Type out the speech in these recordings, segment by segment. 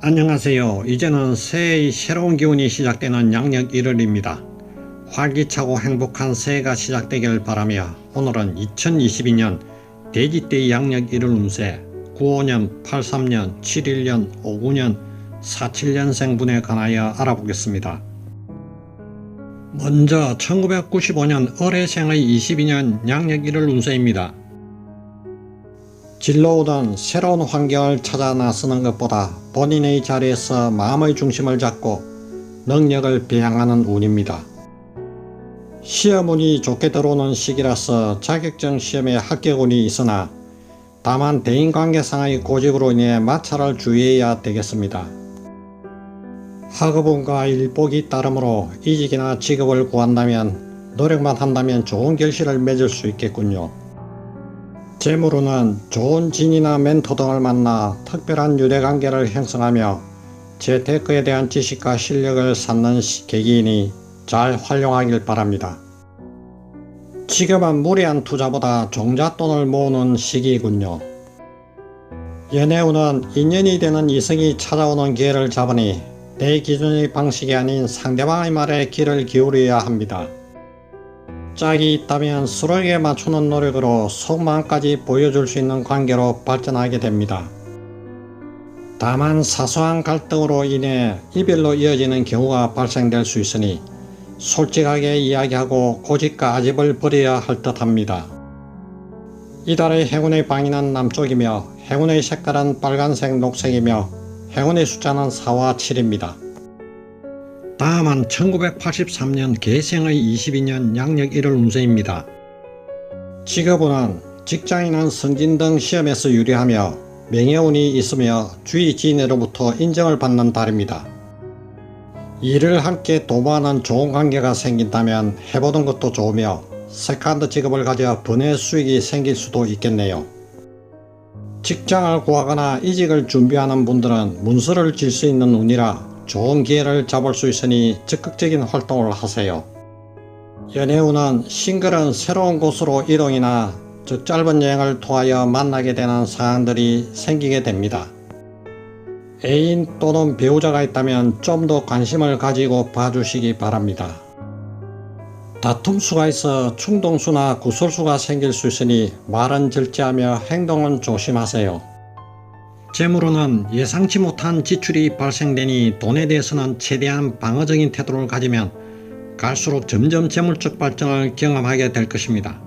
안녕하세요. 이제는 새해의 새로운 기운이 시작되는 양력 1월입니다. 활기차고 행복한 새해가 시작되길 바라며 오늘은 2022년 돼지띠 양력 1월 운세 95년, 83년, 71년, 59년, 47년생 분에 관하여 알아보겠습니다. 먼저 1995년 을해생의 22년 양력 1월 운세입니다. 진로우던 새로운 환경을 찾아 나서는 것보다 본인의 자리에서 마음의 중심을 잡고 능력을 배양하는 운입니다. 시험 운이 좋게 들어오는 시기라서 자격증 시험에 합격 운이 있으나 다만 대인관계상의 고집으로 인해 마찰을 주의해야 되겠습니다. 학업운과 일복이 따르므로 이직이나 직업을 구한다면 노력만 한다면 좋은 결실을 맺을 수 있겠군요. 재물로는 좋은 진이나 멘토 등을 만나 특별한 유대관계를 형성하며 재테크에 대한 지식과 실력을 쌓는 시- 계기이니 잘 활용하길 바랍니다. 지금은 무리한 투자보다 종잣돈을 모으는 시기이군요. 연애운은 인연이 되는 이성이 찾아오는 기회를 잡으니 내 기준의 방식이 아닌 상대방의 말에 귀를 기울여야 합니다. 짝이 있다면 서로에게 맞추는 노력으로 속마음까지 보여줄 수 있는 관계로 발전하게 됩니다. 다만 사소한 갈등으로 인해 이별로 이어지는 경우가 발생될 수 있으니 솔직하게 이야기하고 고집과 아집을 버려야 할 듯합니다. 이달의 행운의 방위는 남쪽이며 행운의 색깔은 빨간색, 녹색이며 행운의 숫자는 4와 7입니다. 다음은 1983년 개생의 22년 양력 1월 운세입니다. 직업운은 직장인은 승진 등 시험에서 유리하며 명예운이 있으며 주위 지인으로부터 인정을 받는 달입니다. 일을 함께 도모하는 좋은 관계가 생긴다면 해보는 것도 좋으며 세컨드 직업을 가져 분해 수익이 생길 수도 있겠네요. 직장을 구하거나 이직을 준비하는 분들은 문서를 질 수 있는 운이라 좋은 기회를 잡을 수 있으니 적극적인 활동을 하세요. 연애운은 싱글은 새로운 곳으로 이동이나 즉 짧은 여행을 통하여 만나게 되는 상황들이 생기게 됩니다. 애인 또는 배우자가 있다면 좀 더 관심을 가지고 봐주시기 바랍니다. 다툼수가 있어 충동수나 구설수가 생길 수 있으니 말은 절제하며 행동은 조심하세요. 재물로는 예상치 못한 지출이 발생되니 돈에 대해서는 최대한 방어적인 태도를 가지면 갈수록 점점 재물적 발전을 경험하게 될 것입니다.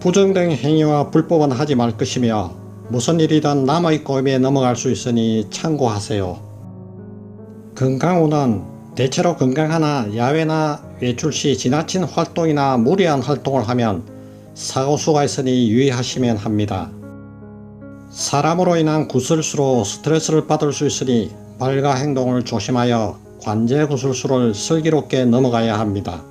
부정된 행위와 불법은 하지 말 것이며 무슨 일이든 남의 꼬임에 넘어갈 수 있으니 참고하세요. 건강운은 대체로 건강하나 야외나 외출 시 지나친 활동이나 무리한 활동을 하면 사고수가 있으니 유의하시면 합니다. 사람으로 인한 구설수로 스트레스를 받을 수 있으니 발가 행동을 조심하여 관제 구설수를 슬기롭게 넘어가야 합니다.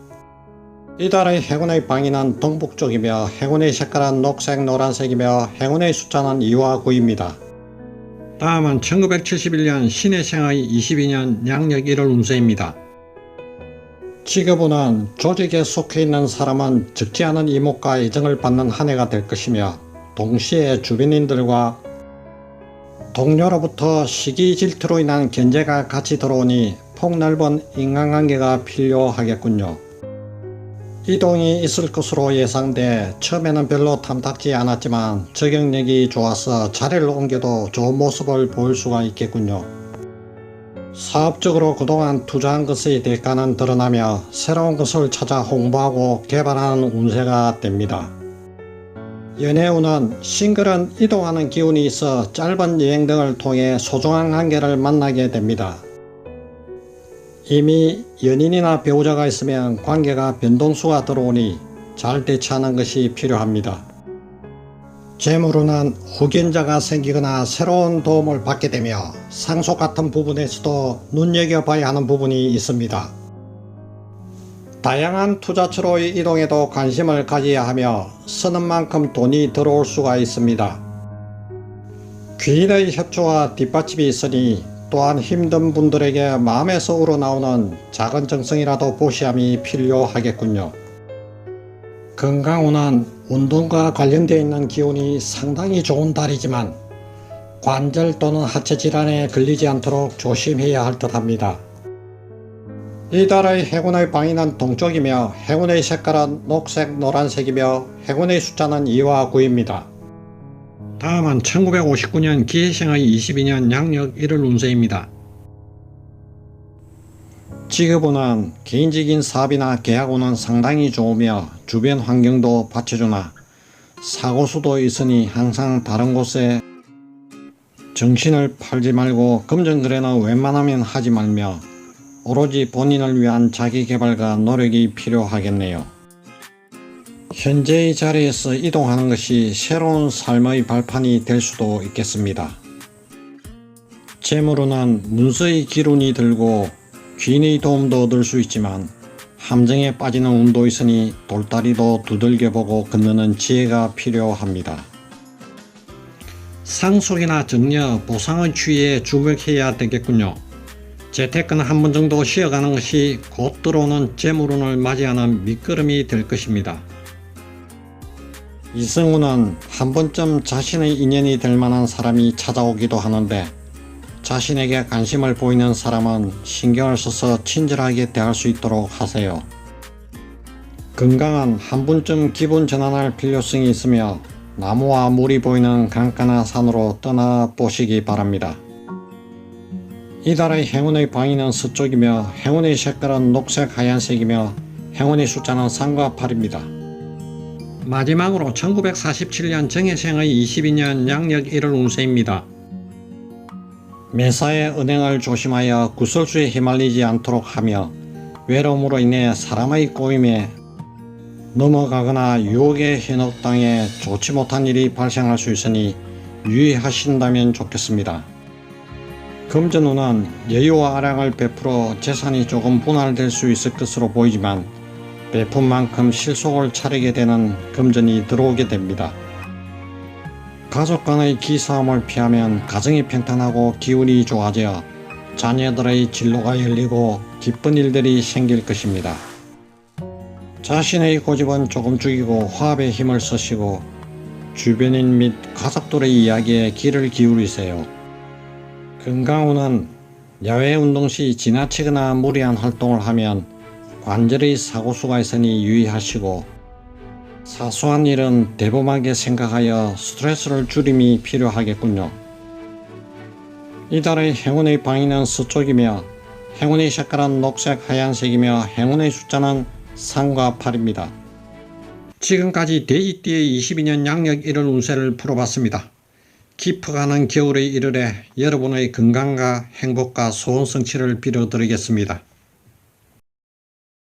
이달의 행운의 방위는 동북쪽이며 행운의 색깔은 녹색, 노란색이며 행운의 숫자는 2와 9입니다. 다음은 1971년 신해생의 22년 양력 1월 운세입니다. 직업운은 조직에 속해 있는 사람은 적지 않은 이목과 애정을 받는 한 해가 될 것이며 동시에 주변인들과 동료로부터 시기 질투로 인한 견제가 같이 들어오니 폭넓은 인간관계가 필요하겠군요. 이동이 있을 것으로 예상돼 처음에는 별로 탐탁지 않았지만 적응력이 좋아서 자리를 옮겨도 좋은 모습을 보일 수가 있겠군요. 사업적으로 그동안 투자한 것의 대가는 드러나며 새로운 것을 찾아 홍보하고 개발하는 운세가 됩니다. 연애운은 싱글은 이동하는 기운이 있어 짧은 여행 등을 통해 소중한 관계를 만나게 됩니다. 이미 연인이나 배우자가 있으면 관계가 변동수가 들어오니 잘 대처하는 것이 필요합니다. 재물운은 후견자가 생기거나 새로운 도움을 받게 되며 상속 같은 부분에서도 눈여겨봐야 하는 부분이 있습니다. 다양한 투자처로의 이동에도 관심을 가져야 하며 쓰는 만큼 돈이 들어올 수가 있습니다. 귀인의 협조와 뒷받침이 있으니 또한 힘든 분들에게 마음에서 우러나오는 작은 정성이라도 보시함이 필요하겠군요. 건강운은 운동과 관련되어 있는 기운이 상당히 좋은 달이지만 관절 또는 하체 질환에 걸리지 않도록 조심해야 할 듯합니다. 이 달의 행운의 방위는 동쪽이며 행운의 색깔은 녹색, 노란색이며 행운의 숫자는 2와 9입니다. 다음은 1959년 기해생의 22년 양력 1월 운세입니다. 지급운은 개인적인 사업이나 계약운은 상당히 좋으며 주변 환경도 받쳐주나 사고수도 있으니 항상 다른 곳에 정신을 팔지 말고 금전거래는 웬만하면 하지 말며 오로지 본인을 위한 자기 개발과 노력이 필요하겠네요. 현재의 자리에서 이동하는 것이 새로운 삶의 발판이 될 수도 있겠습니다. 재물운은 문서의 기운이 들고 귀인의 도움도 얻을 수 있지만 함정에 빠지는 운도 있으니 돌다리도 두들겨 보고 건너는 지혜가 필요합니다. 상속이나 정려, 보상의 추이에 주목해야 되겠군요. 재테크는 한 번 정도 쉬어가는 것이 곧 들어오는 재물운을 맞이하는 밑거름이 될 것입니다. 이승우는 한 번쯤 자신의 인연이 될 만한 사람이 찾아오기도 하는데 자신에게 관심을 보이는 사람은 신경을 써서 친절하게 대할 수 있도록 하세요. 건강은 한 번쯤 기분 전환할 필요성이 있으며 나무와 물이 보이는 강가나 산으로 떠나 보시기 바랍니다. 이 달의 행운의 방위는 서쪽이며 행운의 색깔은 녹색 하얀색이며 행운의 숫자는 3과 8입니다. 마지막으로 1947년 정해생의 22년 양력 1월 운세입니다. 매사에 은행을 조심하여 구설수에 휘말리지 않도록 하며 외로움으로 인해 사람의 꼬임에 넘어가거나 유혹에 현혹당해 좋지 못한 일이 발생할 수 있으니 유의하신다면 좋겠습니다. 금전운은 여유와 아량을 베풀어 재산이 조금 분할될 수 있을 것으로 보이지만 베푼 만큼 실속을 차리게 되는 금전이 들어오게 됩니다. 가족 간의 기싸움을 피하면 가정이 평탄하고 기운이 좋아져 자녀들의 진로가 열리고 기쁜 일들이 생길 것입니다. 자신의 고집은 조금 죽이고 화합에 힘을 쓰시고 주변인 및 가족들의 이야기에 귀를 기울이세요. 건강운은 야외 운동 시 지나치거나 무리한 활동을 하면 관절의 사고수가 있으니 유의하시고 사소한 일은 대범하게 생각하여 스트레스를 줄임이 필요하겠군요. 이달의 행운의 방위는 서쪽이며 행운의 색깔은 녹색 하얀색이며 행운의 숫자는 3과 8입니다. 지금까지 데이띠의 22년 양력 1월 운세를 풀어봤습니다. 깊어가는 겨울의 1월에 여러분의 건강과 행복과 소원 성취를 빌어드리겠습니다.